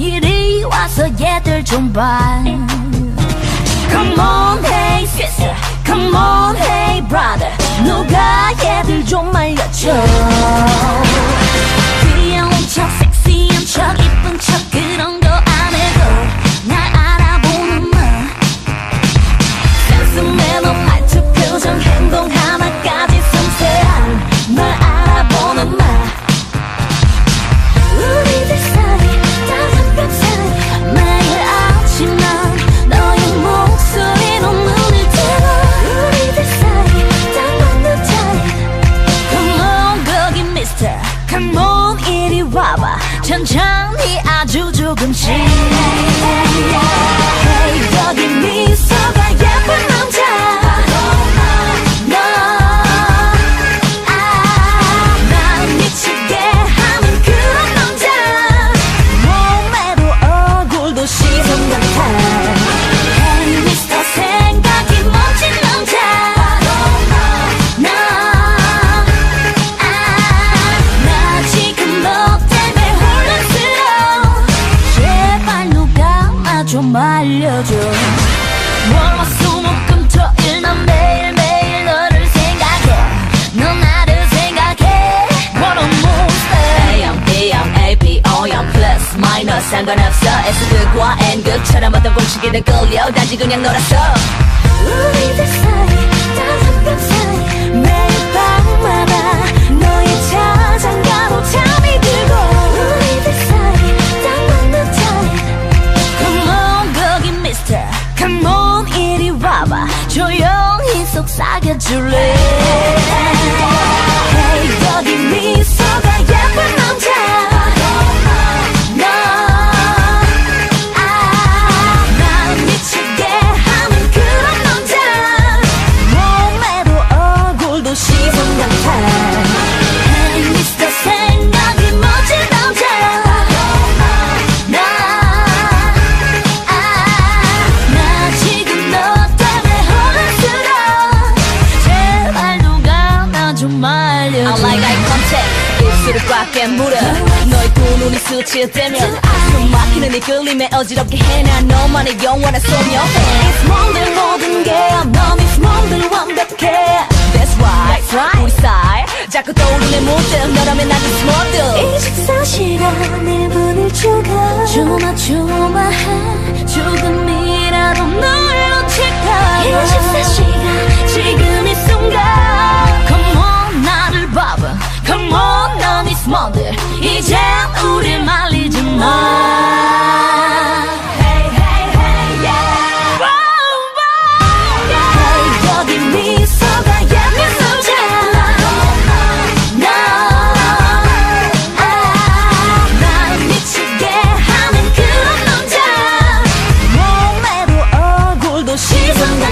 이리 와서 얘들 좀봐 Come on hey sister Come on hey brother 누가 얘들 좀 말려줘 귀여운 更新。 어떤 공식에도 끌려. 단지 그냥 놀았어. 우리들 사이 단한 뼘 사이. 매일 밤마다 너의 자장가로 잠이 들고. 우리들 사이 딱 맞는 타입 Come on 거기 mister. Come on 이리 와봐. 조용히 속삭여줄래 꽉 깨물어. 너의 두 눈이 스치듯되면 숨 막히는 이 끌림에 어지럽게 해난 너만의 영원한 소녀. It's 몸들 모든 게 너미 몸들 완벽해. That's right. 우리 사이 자꾸 떠오르는 모습 너라면 나는 small 이 식사 시간 1분을 주고 조마조마해. 조금